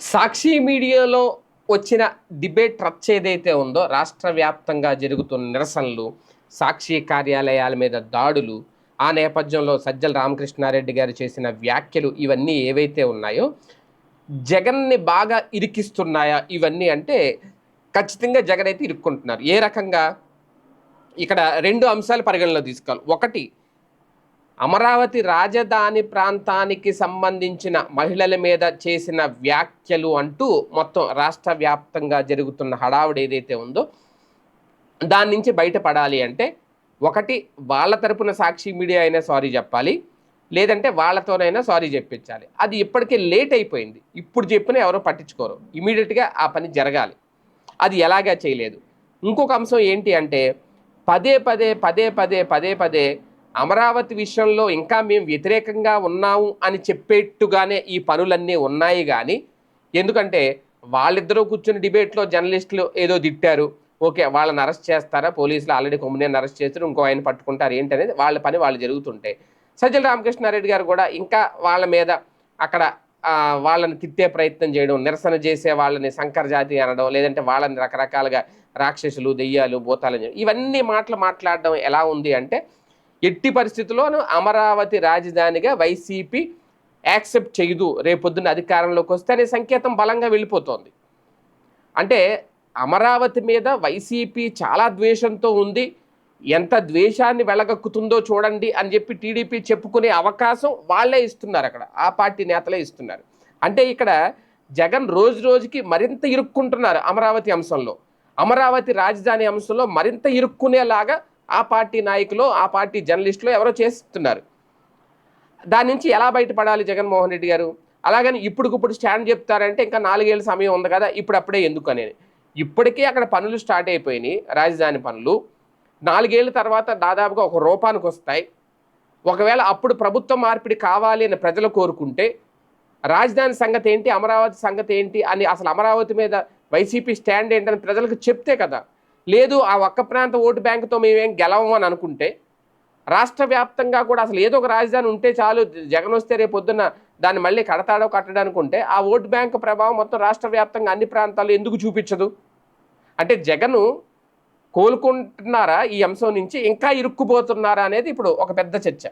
సాక్షి మీడియాలో వచ్చిన డిబేట్ రచ్చ ఏదైతే ఉందో రాష్ట్ర వ్యాప్తంగా జరుగుతున్న నిరసనలు సాక్షి కార్యాలయాల మీద దాడులు ఆ నేపథ్యంలో సజ్జల రామకృష్ణారెడ్డి గారు చేసిన వ్యాఖ్యలు ఇవన్నీ ఏవైతే ఉన్నాయో జగన్ని బాగా ఇరికిస్తున్నాయా ఇవన్నీ అంటే ఖచ్చితంగా జగన్ అయితే ఇరుక్కుంటున్నారు. ఏ రకంగా? ఇక్కడ రెండు అంశాలు పరిగణలో తీసుకోవాలి. ఒకటి అమరావతి రాజధాని ప్రాంతానికి సంబంధించిన మహిళల మీద చేసిన వ్యాఖ్యలు అంటూ మొత్తం రాష్ట్ర వ్యాప్తంగా జరుగుతున్న హడావుడి ఏదైతే ఉందో దాని నుంచి బయటపడాలి అంటే ఒకటి వాళ్ళ తరపున సాక్షి మీడియా అయినా సారీ చెప్పాలి లేదంటే వాళ్ళతోనైనా సారీ చెప్పించాలి. అది ఇప్పటికే లేట్ అయిపోయింది. ఇప్పుడు చెప్పిన ఎవరో పట్టించుకోరు. ఇమీడియట్గా ఆ పని జరగాలి. అది ఎలాగా చేయలేదు. ఇంకొక అంశం ఏంటి అంటే పదే పదే పదే పదే పదే పదే అమరావతి విషయంలో ఇంకా మేము వ్యతిరేకంగా ఉన్నాము అని చెప్పేట్టుగానే ఈ పనులన్నీ ఉన్నాయి కానీ ఎందుకంటే వాళ్ళిద్దరూ కూర్చుని డిబేట్లో జర్నలిస్టులు ఏదో తిట్టారు. ఓకే వాళ్ళని అరెస్ట్ చేస్తారా? పోలీసులు ఆల్రెడీ కొమ్మినేని అరెస్ట్ చేస్తారు ఇంకో ఆయన పట్టుకుంటారు ఏంటనేది వాళ్ళ పని వాళ్ళు జరుగుతుంటే. సజ్జల రామకృష్ణారెడ్డి గారు కూడా ఇంకా వాళ్ళ మీద అక్కడ వాళ్ళని తిట్టే ప్రయత్నం చేయడం నిరసన చేసే వాళ్ళని శంకర్ జాతి అనడం లేదంటే వాళ్ళని రకరకాలుగా రాక్షసులు దెయ్యాలు భూతాలు ఇవన్నీ మాటలు మాట్లాడడం ఎలా ఉంది అంటే ఎట్టి పరిస్థితుల్లోనూ అమరావతి రాజధానిగా వైసీపీ యాక్సెప్ట్ చేయదు. రేపొద్దున అధికారంలోకి వస్తే అనే సంకేతం బలంగా వెళ్ళిపోతోంది. అంటే అమరావతి మీద వైసీపీ చాలా ద్వేషంతో ఉంది. ఎంత ద్వేషాన్ని వెలగక్కుతుందో చూడండి అని చెప్పి టీడీపీ చెప్పుకునే అవకాశం వాళ్ళే ఇస్తున్నారు అక్కడ. ఆ పార్టీ నేతలే ఇస్తున్నారు. అంటే ఇక్కడ జగన్ రోజు రోజుకి మరింత ఇరుక్కుంటున్నారు అమరావతి అంశంలో. అమరావతి రాజధాని అంశంలో మరింత ఇరుక్కునేలాగా ఆ పార్టీ నాయకులు ఆ పార్టీ జర్నలిస్టులు ఎవరో చేస్తున్నారు. దాని నుంచి ఎలా బయటపడాలి జగన్మోహన్ రెడ్డి గారు? అలాగని ఇప్పుడుకిప్పుడు స్టాండ్ చెప్తారంటే ఇంకా నాలుగేళ్ళ సమయం ఉంది కదా ఇప్పుడు అప్పుడే ఎందుకు అనేది. ఇప్పటికే అక్కడ పనులు స్టార్ట్ అయిపోయినాయి రాజధాని పనులు. నాలుగేళ్ళ తర్వాత దాదాపుగా ఒక రూపానికి వస్తాయి. ఒకవేళ అప్పుడు ప్రభుత్వ మార్పిడి కావాలి అని ప్రజలు కోరుకుంటే రాజధాని సంగతి ఏంటి అమరావతి సంగతి ఏంటి అని అసలు అమరావతి మీద వైసీపీ స్టాండ్ ఏంటని ప్రజలకు చెప్తే కదా లేదు ఆ ఒక్క ప్రాంత ఓటు బ్యాంకుతో మేమేం గెలవము అని అనుకుంటే రాష్ట్ర వ్యాప్తంగా కూడా అసలు ఏదో ఒక రాజధాని ఉంటే చాలు జగన్ వస్తే రేపు పొద్దున్న దాన్ని మళ్ళీ కడతాడో కట్టడానికి ఉంటే ఆ ఓటు బ్యాంక్ ప్రభావం మొత్తం రాష్ట్ర వ్యాప్తంగా అన్ని ప్రాంతాల్లో ఎందుకు చూపించదు? అంటే జగను కోలుకుంటున్నారా ఈ అంశం నుంచి ఇంకా ఇరుక్కుపోతున్నారా అనేది ఇప్పుడు ఒక పెద్ద చర్చ.